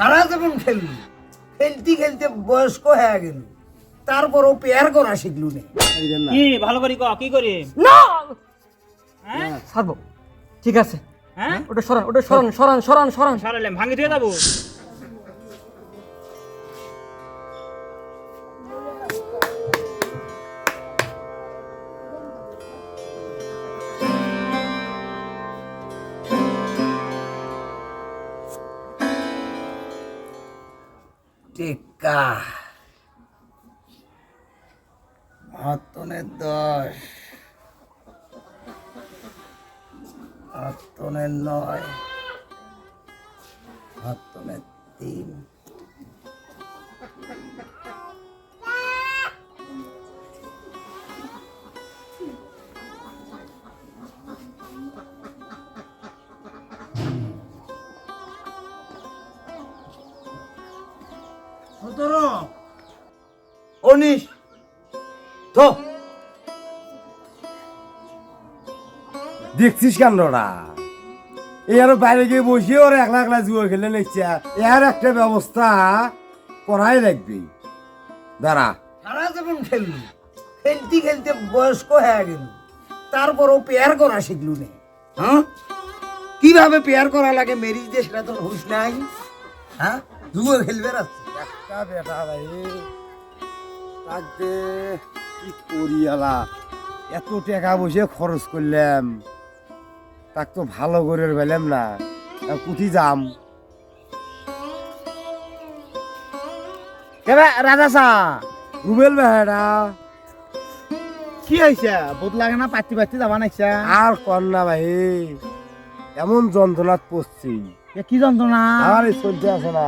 সারা জীবন খেললু খেলতে খেলতে বয়স্ক হয়ে গেল। তারপরও পেয়ার করা শিখলু না। কি ভালো করি ক কি করে? না! হ্যাঁ? সারবো ঠিক আছে। হ্যাঁ? ওটা সরান ওটা সরান সরান সরান সরান। সারালাম ভাঙি দিয়ে যাব? টিকা আত্মনের দশ আত্মনের নয় আত্মনের তিন। দেখছিস কেমনটা এই আরও বাইরে গিয়ে বসে ওর একলা একলা জুয়া খেলে নিচ্ছে। এর একটা ব্যবস্থা করাই লাগবে। দাঁড়া। সারা জীবন খেললু। খেলতে খেলতে বয়স্ক হয়ে গেল। তারপরও পেয়ার করা শিখলু নে। হ্যাঁ? কীভাবে পেয়ার করা লাগে মেরিজ দিয়ে সেটা তোর হুশ নাই? হ্যাঁ? জুয়ো খেলবে রাখছি একটা বেটা ভাই। কি করি এত টাকা বসে খরচ করলাম। তাক তো ভালো করে পেলাম না। কুঠি যাম। কেবে রাজা সা রুবেল বেহারা কি হয়েছে বোধ লাগে না পাতি পাতি যাবা নাইছা। আর কর না ভাই এমন যন্ত্রণাত পড়ছি। কি যন্ত্রণা? আর এই চলতে আছে না।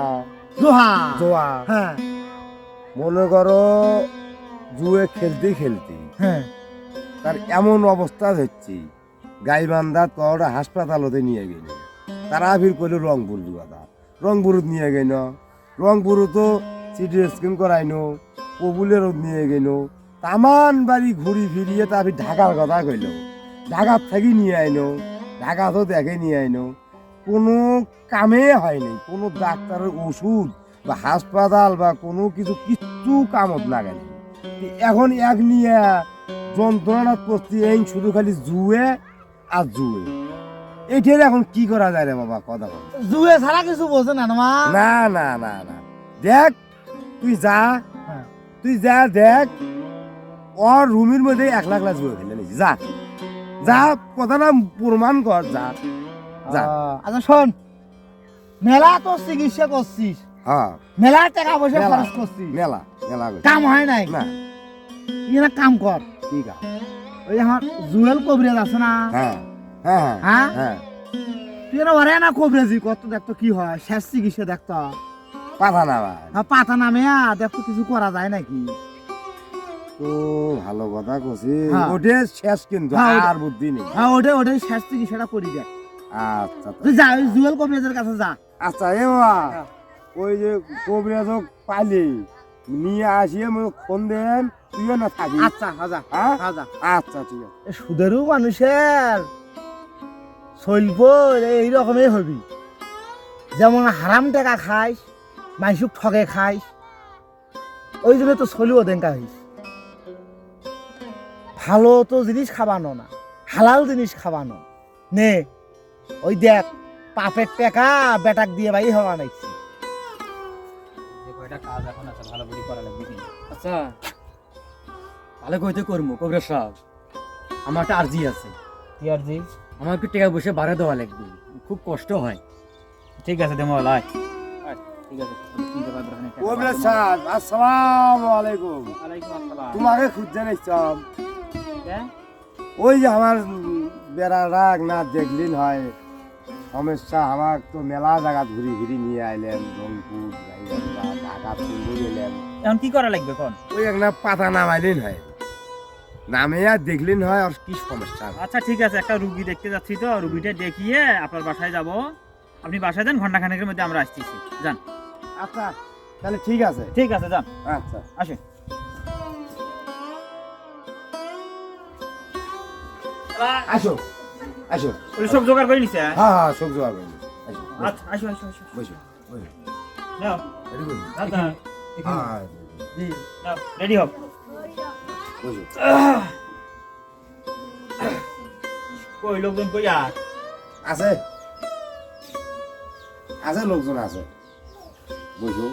জোহা জোয়া হ্যাঁ। মনে করো জুয়ে খেলতে খেলতে হ্যাঁ। তার এমন অবস্থা হচ্ছে। গাইবান্ধা তোরা হাসপাতালতে নিয়ে গেল। তারা ফির কইল, রংপুর জুয়াদা রংপুরত নিয়ে গেল। রংপুর তো সিটি স্ক্যান করাইনো কবুলের নিয়ে গেল। তামান বাড়ি ঘুরি ফিরিয়ে তা ফির ঢাকার কথা কইল। ঢাকার থেকে নিয়ে আইনো ঢাকা তো দেখে নিয়ে আইনো কোনো কামে হয়নি কোনো ডাক্তারের ওষুধ বা হাসপাতাল বা কোনো কিছু কিচ্ছু কামত লাগে না এখন এক নিয়ে যন্ত্রণা করতে এই শুধু খালি জুয়ে আর জুয়ে। এইটার এখন কি করা যায় রে বাবা কথা বল জুয়ে ছাড়া কিছু বোঝে না মা। না না না না। দেখ তুই যা হ্যাঁ। তুই যা দেখ ওর রুমের মধ্যে এক লাখ লাখ জুয়ে খেলে নিছি যা। যা কথাটা প্রমাণ কর যা। যা। আচ্ছা শোন। মেলা তো চিকিৎসা করছিস। হ্যাঁ। মেলা টাকা পয়সা। খরচ করছিস। মেলা মেলা। কাম হয় নাই? না। কাম কর। ঠিক আছে। ওই আমার জুয়েল কবিরাজ আছে না? হ্যাঁ হ্যাঁ হ্যাঁ হ্যাঁ? হ্যাঁ। তুই না ওরে না কবিরাজি কত দেখতো কি হয় শেষ চিকিৎসা দেখতো পাঠা না ভাই পাতা নামে দেখতো কিছু করা যায় নাকি। তো ভালো কথা কছি হ্যাঁ। ওটা শেষ কিন্তু হ্যাঁ, আর বুদ্ধি নেই। হ্যাঁ ওটাই ওটাই শেষ চিকিৎসাটা করি দেখ। আচ্ছা তুই যা ওই জুয়েল কবিরাজের কাছে যা। আচ্ছা এ বাবা হ্যাঁ। ওই যে কবিরাজ পাইলি নিয়ে আসিয়ে ফোন দেন তুইও না থাকি আচ্ছা হাজা হ্যাঁ? হাজা আচ্ছা ঠিক আছে। সুদেরও মানুষের চলব এই রকমই হবি। যেমন হারাম টাকা খাইস মাইসুক ঠগে খাইস ওই জন্য তো চলিও দেঙ্কা হইস। ভালো তো জিনিস খাবানো না হালাল জিনিস খাবানো। নে ওই দেখ পাপের টাকা বেটাক দিয়ে বাই হওয়া নাইছি। কয়টা কাজ এখন আছে ভালো করে করা লাগবে আচ্ছা। ভালো কইতে করব কবিরাজ সাহেব আমার একটা আর্জি আছে। কি আর্জি? আমার একটু টাকা বসে বাড়ে দেওয়া লাগবে খুব কষ্ট হয়। ঠিক আছে দেমো লাই তোমাকে খুঁজতে নিচ্ছাম হ্যাঁ? ওই যে আমার বেড়া রাগ না দেখলিন হয় সমস্যা আমার তো মেলা জায়গা ঘুরি ঘুরি নিয়ে আইলেন রংপুর ঢাকা এখন কি করা লাগবে কোন ওই একটা পাতা নামাইলেন হয়। আর দেখলেন হয় আর কি সমস্যা? আচ্ছা ঠিক আছে একটা রুগী দেখতে যাচ্ছি তো রুগীটা দেখিয়ে আপনার বাসায় যাব। আপনি বাসায় যান ঘণ্টা খানেকের মধ্যে আমরা আসতেছি যান। আচ্ছা তাহলে ঠিক আছে। ঠিক আছে যান। আচ্ছা। আসেন। আসো আসো। ওই সব জোগাড় করে নিছে হ্যাঁ? হ্যাঁ হ্যাঁ হবে আসো আচ্ছা আসো আসো আসো। বসো বসো। নাও রেডি করি দাদা হ্যাঁ রেডি। হোক বুঝো কই লোকজন কই আর? আছে। আছে লোকজন আছে। বুঝো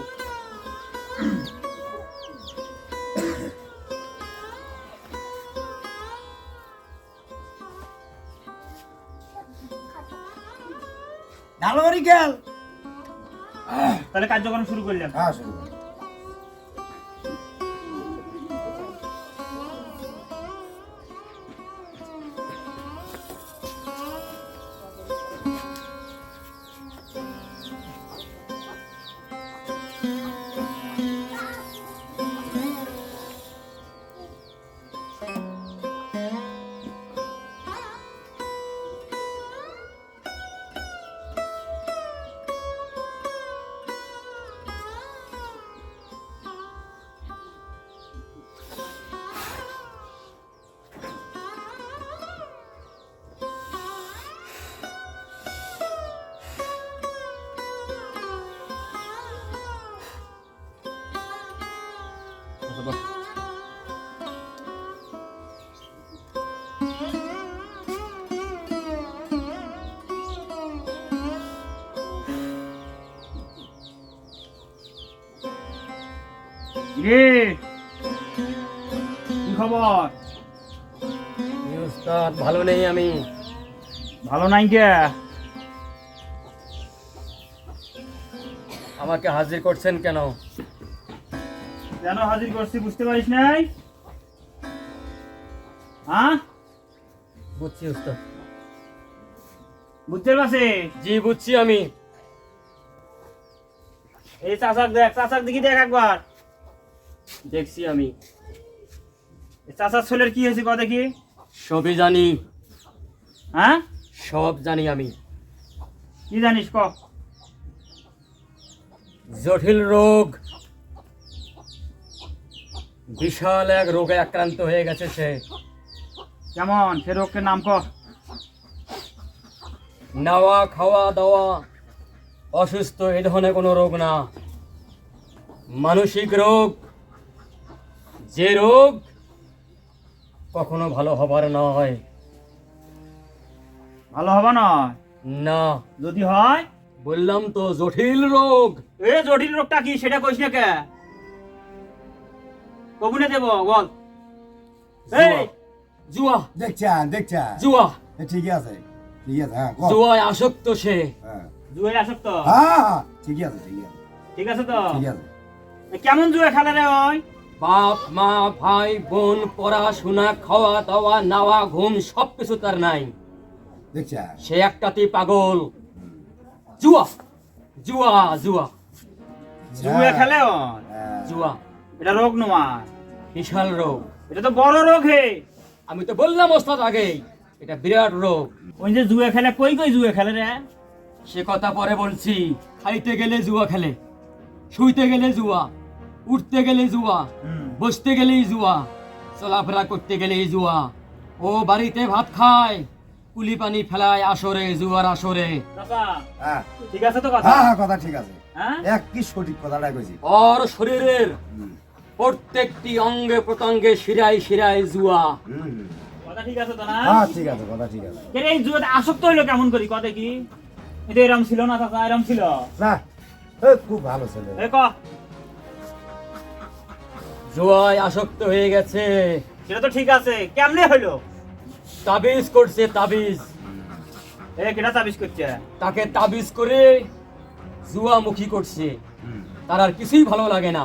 ভালো করে খেয়াল তাহলে কার্যক্রম শুরু করলাম। হ্যাঁ শুরু রে কি? খবর? উস্তাদ ভালো নেই আমি। ভালো নাই কে? আমাকে হাজির করছেন কেন? কেন হাজির করছি বুঝতে পারিস নাই? হ্যাঁ? বুঝছি উস্তাদ। বুঝতে পারছি জি বুঝছি আমি। এই চাচাক দেখ চাচাক দেখি দেখ একবার। দেখছি আমি। চাচার ছেলের কি হয়েছে কত দেখি। সবই জানি। হ্যাঁ? সব জানি আমি। কি জানিস ক? জটিল রোগ। বিশাল এক রোগে আক্রান্ত হয়ে গেছে সে। কেমন? সে রোগের নাম ক নাওয়া খাওয়া দাওয়া অসুস্থ এ ধরনের কোনো রোগ না। মানসিক রোগ যে রোগ কখনো ভালো হবার নয়। ভালো হবে না না। যদি হয়? বললাম তো জটিল রোগ। এ জটিল রোগটা কি? সেটা কইস না কে? কবুনে দেব বল। এই জুয়া। দেখছেন দেখছেন জুয়া। এ, ঠিকই আছে ঠিকই আছে হ্যাঁ জুয়ায় আসক্ত সে। হ্যাঁ। জুয়ে আসক্ত? হ্যাঁ, হ্যাঁ, ঠিকই আছে ঠিকই আছে। ঠিক আছে তো? ঠিকই আছে। কেমন জুয়ে খেলে রে ওই? বাপ মা ভাই বোন পড়াশোনা খাওয়া দাওয়া নাওয়া ঘুম সব কিছু তার নাই। দেখছেন সে একটাতেই পাগল। জুয়া। জুয়া জুয়া। জুয়ে খেলে হ্যাঁ। জুয়া। এটা রোগ নয় বিশাল রোগ। এটা তো বড় রোগ হে। আমি তো বললাম ওস্তাদ আগেই এটা বিরাট রোগ। ওই যে জুয়ে খেলে কই কই জুয়ে খেলে রে? সে কথা পরে বলছি খাইতে গেলে জুয়া খেলে শুইতে গেলে জুয়া উঠতে গেলে জুয়া বসতে গেলেই জুয়া চলাফেরা করতে গেলেই জুয়া। ও বাড়িতে ভাত খায় কুলি পানি ফেলায় আসরে জুয়ার আসরে। হ্যাঁ। ঠিক আছে তো কথা? হ্যাঁ হ্যাঁ কথা ঠিক আছে। হ্যাঁ? এক কি সঠিক কথাটা কইছি। ওর শরীরের প্রত্যেকটি অঙ্গে প্রত্যঙ্গে শিরায় শিরায় জুয়া। হুম, হুম। কথা ঠিক আছে তো না? হ্যাঁ ঠিক আছে কথা ঠিক আছে। এর এই জুয়াতে আসক্ত হইল কেমন করি? কথা কি? এটা এরম ছিল না চাচা এরম ছিল। না খুব ভালো ছেলে। এ ক? জুয়ায় আসক্ত হয়ে গেছে। সেটা তো ঠিক আছে। কেমনে হইল? তাবিজ করছে তাবিজ। এ কেটা তাবিজ করছে? তাকে তাবিজ করে জুয়ামুখী করছে। তার আর কিছুই ভালো লাগে না।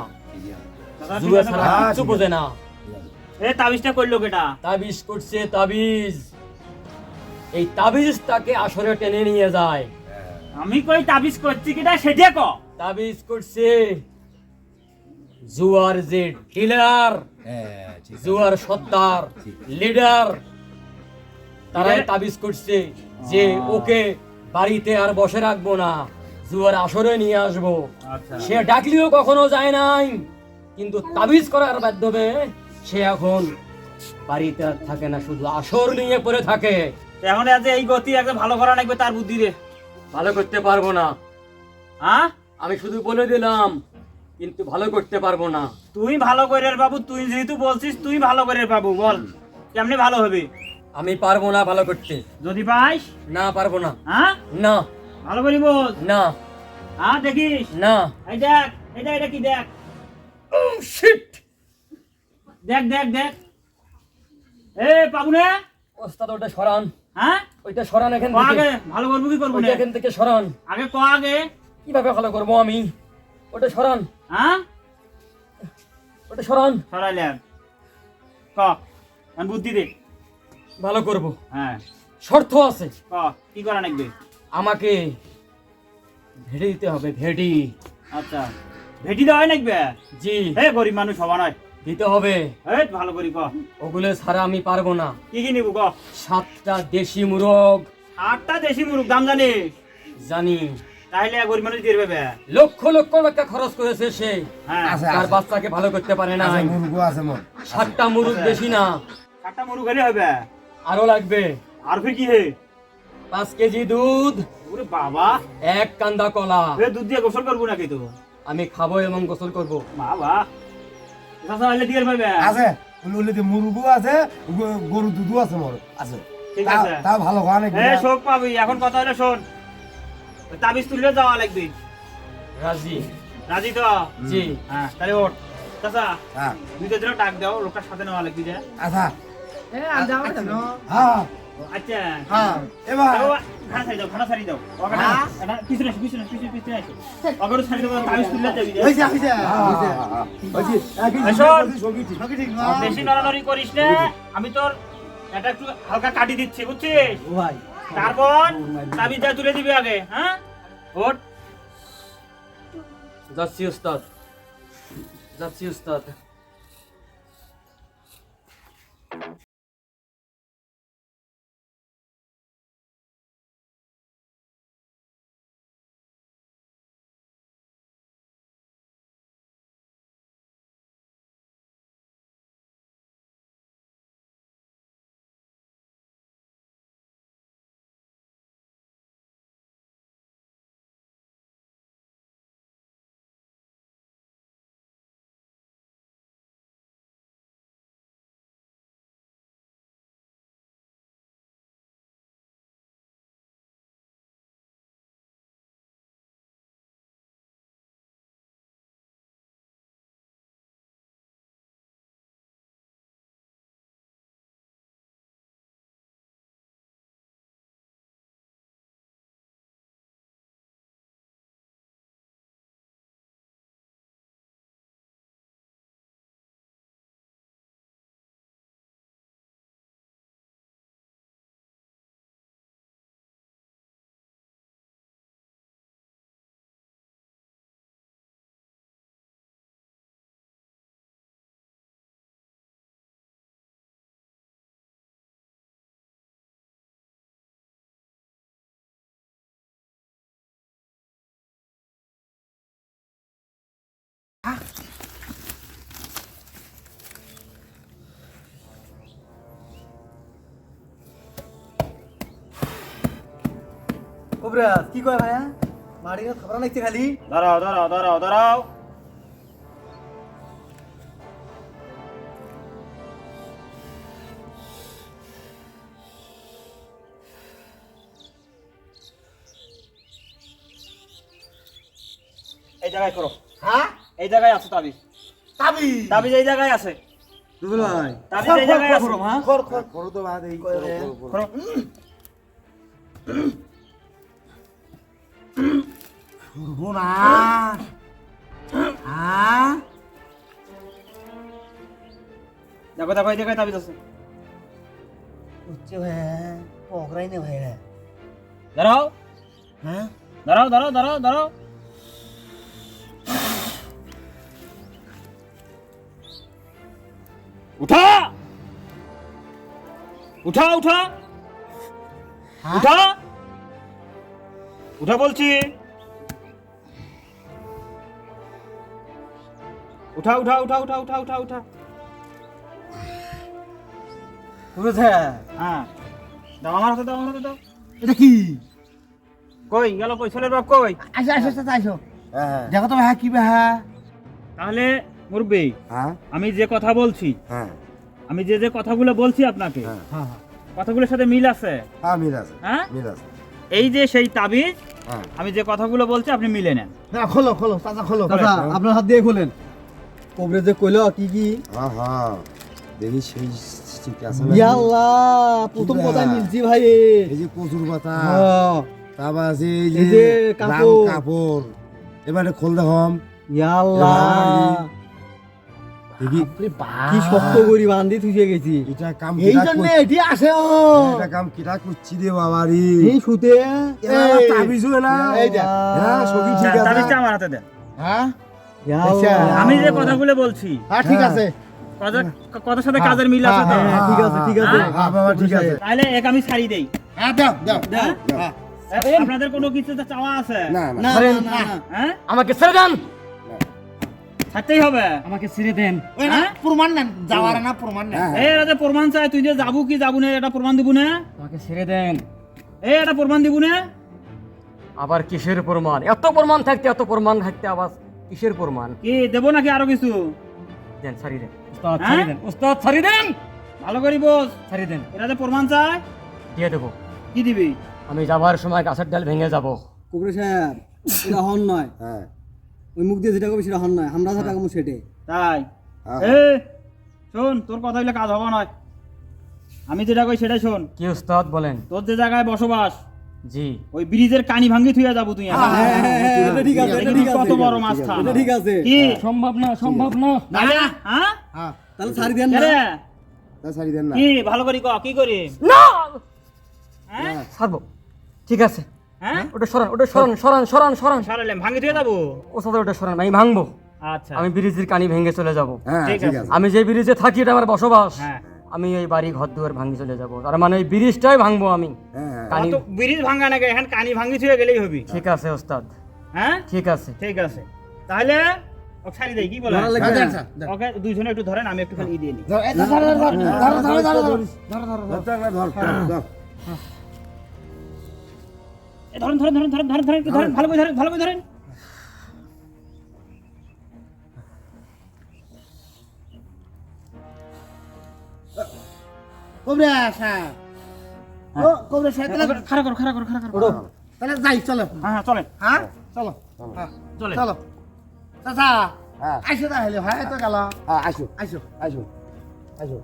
জুয়া ছাড়া কিচ্ছু বোঝে না। এ তাবিজটা করল কেটা? তাবিজ করছে তাবিজ। এই তাবিজ তাকে আসরে টেনে নিয়ে যায়। আমি কই তাবিজ করছি কেটা? সেটা ক? তাবিজ করছে জুয়ার যে ডিলার হ্যাঁ। জুয়ার সত্তার লিডার তারাই তাবিজ করছে যে ওকে বাড়িতে আর বসে রাখব না জুয়ার আসরে নিয়ে আসব। আচ্ছা। সে ডাকলেও কখনো যায় নাই। কিন্তু তাবিজ করার মাধ্যমে সে এখন বাড়িতে আর থাকে না শুধু আসর নিয়ে পড়ে থাকে। এখন আজ এই গতি একদম ভালো করা লাগবে তার বুদ্ধি রে ভালো করতে পারব না। হ্যাঁ? আমি শুধু বলে দিলাম কিন্তু ভালো করতে পারব না। তুই ভালো করে বাবু তুই যেহেতু বলছিস তুই ভালো করে বাবু বল কেমনি ভালো হবে? আমি পারব না ভালো করতে। যদি পাইস না পারব না। হ্যাঁ? না। ভালো করি বল। না। হ্যাঁ দেখিস? না। এই দেখ এই দেখ এটা কি দেখ? শিট দেখ দেখ দেখ। এ পাবু ওস্তাদ ওটা সরান। হ্যাঁ? ওইটা সরান এখান থেকে। আগে ভালো করব কি করব না? এখান থেকে সরান। আগে ক আগে। কীভাবে ভালো করব আমি? ওটা সরান। হ্যাঁ? ওটা সরান। সরাইলে ক আমি বুদ্ধি দে। ভালো করব। হ্যাঁ। শর্ত আছে। ক কি করা লাগবে? আমাকে ভেড়ে দিতে হবে ভেড়ি। আচ্ছা। ভেটি দেওয়া হয় নাকবে জি। হে গরিব মানুষ হবা নয়। দিতে হবে। এই ভালো করি ক। ওগুলো ছাড়া আমি পারব না। কি কি নিবো ক? সাতটা দেশি মুরগ। আটটা দেশি মুরগ দাম জানিস? জানি। তাহলে গরিব মানুষ দিয়ে দেবে। লক্ষ লক্ষ টাকা খরচ করেছে সে। হ্যাঁ। তার বাচ্চাকে ভালো করতে পারে না মুরগো আছে মোর। সাতটা মুরগ বেশি না। সাতটা মুরুখ হলে হবে। আরও লাগবে। আর ফির কি হে? পাঁচ কেজি দুধ ওরে বাবা। এক কান্দা কলা। দুধ দিয়ে গোসল করব নাকি তো? আমি খাব এবং গোসল করব। বাবা চাষা হলে দিয়ে পাবে আছে যে মুরগো আছে গ- গরু দুধও আছে মোর। আছে। ঠিক আছে। তা ভালো হয় নাকি এ শোক পাবি এখন কথা হলে শোন। তাবিজ তুললে যাওয়া লাগবে। রাজি। রাজি তো? জি। হ্যাঁ তাহলে ওঠ। চাষা হ্যাঁ। দুইটা দিনও ডাক দাও লোকটার সাথে নেওয়া লাগবে যে। আচ্ছা। হ্যাঁ হ্যাঁ। আচ্ছা। হ্যাঁ এবার তাও ঘানা ছাড়ি দাও ঘানা ছাড়ি দাও। পিছনে পিছনে পিছনে পিছনে আসো। যাবি। বেশি নড়ানড়ি করিস না। আমি তোর এটা একটু হালকা কাটি দিচ্ছি বুঝছিস? ভাই। তারপর তাবিজ যা তুলে দিবি আগে হ্যাঁ? ওঠ। যাচ্ছি উস্তাদ যাচ্ছি উস্তাদ কবরাজ কি কয় ভাইয়া? মারি খবর নাকছে খালি? দাঁড়াও দাঁড়াও দাঁড়াও দাঁড়াও। এই জায়গায় করো। হ্যাঁ? এই জায়গায় আছে তাবিজ তাবি? তাবিজ এই জায়গায় আছে। ভাই। এই জায়গায় আছে। খর খর করো তো বাদ এই কয় রে? সর্বনাশ হ্যাঁ দেখো দেখো এই জায়গায় তাবিজ আছে। উচ্চ ভাইয়া পকড়াই নে ভাইয়া দাঁড়াও হ্যাঁ? দাঁড়াও দাঁড়াও দাঁড়াও দাঁড়াও উঠা! উঠা উঠা। হ্যাঁ? উঠা। উঠা বলছি। উঠা উঠা উঠা উঠা উঠা উঠা উঠা। হ্যাঁ। দাও আমার হাতে দাও আমার হাতে দাও। এটা কি? কই গেল কই ছেলের বাপ কই? আসো আসো আসো আসো। হ্যাঁ। হ্যাঁ দেখো তো হ্যাঁ কি হ্যাঁ তাহলে মুরব্বী হ্যাঁ। আমি যে কথা বলছি হ্যাঁ। আমি যে যে কথাগুলো বলছি আপনাকে হ্যাঁ। হ্যাঁ হ্যাঁ। কথাগুলোর সাথে মিল আছে? হ্যাঁ মিল আছে। হ্যাঁ? মিল আছে। এই যে সেই তাবিজ হ্যাঁ। আমি যে কথাগুলো বলছি আপনি মিলে নেন। না খোলো খোলো চাচা খোলো। চাচা আপনার হাত দিয়ে খোলেন। কবরে যে কইলো কি কি? হ্যাঁ হ্যাঁ দেখি সেই ঠিক আছে নাকি? ইয়াল্লাহ প্রথম কথা মিলছি ভাই এই যে কচুর পাতা। তারপর আছে এই যে কাপড়। কাপড় এবারে খোল দেখম। ইয়াল্লাহ দেখি কি শক্ত করি বান্ধি থুইয়ে গেছি। এটা কাম এই জন্য এটি আসে ও। এটা কাম কিরা করছি রে বাবা রে এই শুতে এবার না এই। যে। হ্যাঁ সবই ঠিক আছে। তাবিজটা আমার হাতে দেন হ্যাঁ? আমি যে কথাগুলো বলছি। হ্যাঁ ঠিক। আছে। কথা কথার সাথে কাজের মিল আছে ঠিক আছে ঠিক আছে। হ্যাঁ বাবা ঠিক আছে। তাহলে এক আমি ছাড়ি দেই। হ্যাঁ দাও দাও হ্যাঁ? দাও। আপনাদের কোনো কিছু তো চাওয়া আছে? না। হ্যাঁ? আমাকে ছেড়ে দেন। ছাড়তেই হবে। আমাকে ছেড়ে দেন। ওই না প্রমাণ নেন যাওয়ার না প্রমাণ নেন। হ্যাঁ, এই এটা যে প্রমাণ চাই তুই যে যাব কি যাব না এটা প্রমাণ দিব না? আমাকে ছেড়ে দেন। এই এটা প্রমাণ দিব না? আবার কিসের প্রমাণ? এত প্রমাণ থাকতে এত প্রমাণ থাকতে আবার কিসের প্রমাণ? কি দেবো নাকি আরও কিছু? দেন ছাড়ি দেন। উস্তাদ হ্যাঁ? ছাড়ি দেন। উস্তাদ ছাড়ি দেন! ভালো করি বস। ছাড়ি দেন। এটা যে প্রমাণ চাই। দিয়ে দেবো। কি দিবি? আমি যাবার সময় গাছের ডাল ভেঙে যাব। কবরে সাহেব এটা হন নয়। হ্যাঁ। ওই মুখ দিয়ে যেটা কবি সেটা হন নয় আমরা যেটা কমু সেটে তাই? হ্যাঁ। এ শোন তোর কথা হইলে কাজ হবে নয়। আমি যেটা কই সেটাই শোন। কি উস্তাদ বলেন? তোর যে জায়গায় বসবাস জি। ওই ব্রিজের কানি ভাঙ্গি থুয়ে যাব তুই। হ্যাঁ, হ্যাঁ, হ্যাঁ, ঠিক আছে ঠিক কত বড় মাছ থাম এটা ঠিক আছে। কি? সম্ভব না সম্ভব না। তাহলে, হ্যাঁ? হ্যাঁ। তাহলে ছাড়ি দেন না। রে? তা ছাড়ি দেন না। কি ভালো করি ক কি করি না! হ্যাঁ? ছাড়বো ঠিক আছে। হ্যাঁ ওটা সরান ওটা সরান সরান সরান সরান সারালাম ভাঙ্গি থুয়ে যাব ওস্তাদ ওটা সরান আমি ভাঙবো আচ্ছা আমি ব্রিজের কানি ভেঙে চলে যাব হ্যাঁ আমি যে ব্রিজে থাকি এটা আমার বসবাস হ্যাঁ আমি এই বাড়ি ঘর দুয়ার ভাঙি চলে যাব তার মানে ওই ব্রিজটাই ভাঙবো আমি হ্যাঁ হ্যাঁ কানি ব্রিজ ভাঙ্গা নাকি এখন কানি ভাঙ্গি থুয়ে গেলেই হবি ঠিক আছে ওস্তাদ হ্যাঁ ঠিক আছে ঠিক আছে তাহলে ছাড়ি দেই কি বলে না। ওকে দুইজনে একটু ধরেন আমি একটু খালি দিয়ে নিই ধর, ধর, ধর, ধর, ধর, ধর, ধর, ধর, ধর, ধরেন ধরেন ধরেন ধরেন ধরেন ধরেন ধরেন ভালো করে ধরেন ভালো করে ধরেন। কবরে আসা ও কবরে আসা তাহলে খাড়া করো খাড়া করো খাড়া করো। তাহলে যাই চলো। হ্যাঁ হ্যাঁ হ্যাঁ চলো। হ্যাঁ চলে চলো। চাচা হ্যাঁ। আইসো তাহলে হয় তো গেল। হ্যাঁ আসো আইসো। আসো আসো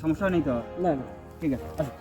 সমস্যা নেই তো? না না। ঠিক আছে। আসো।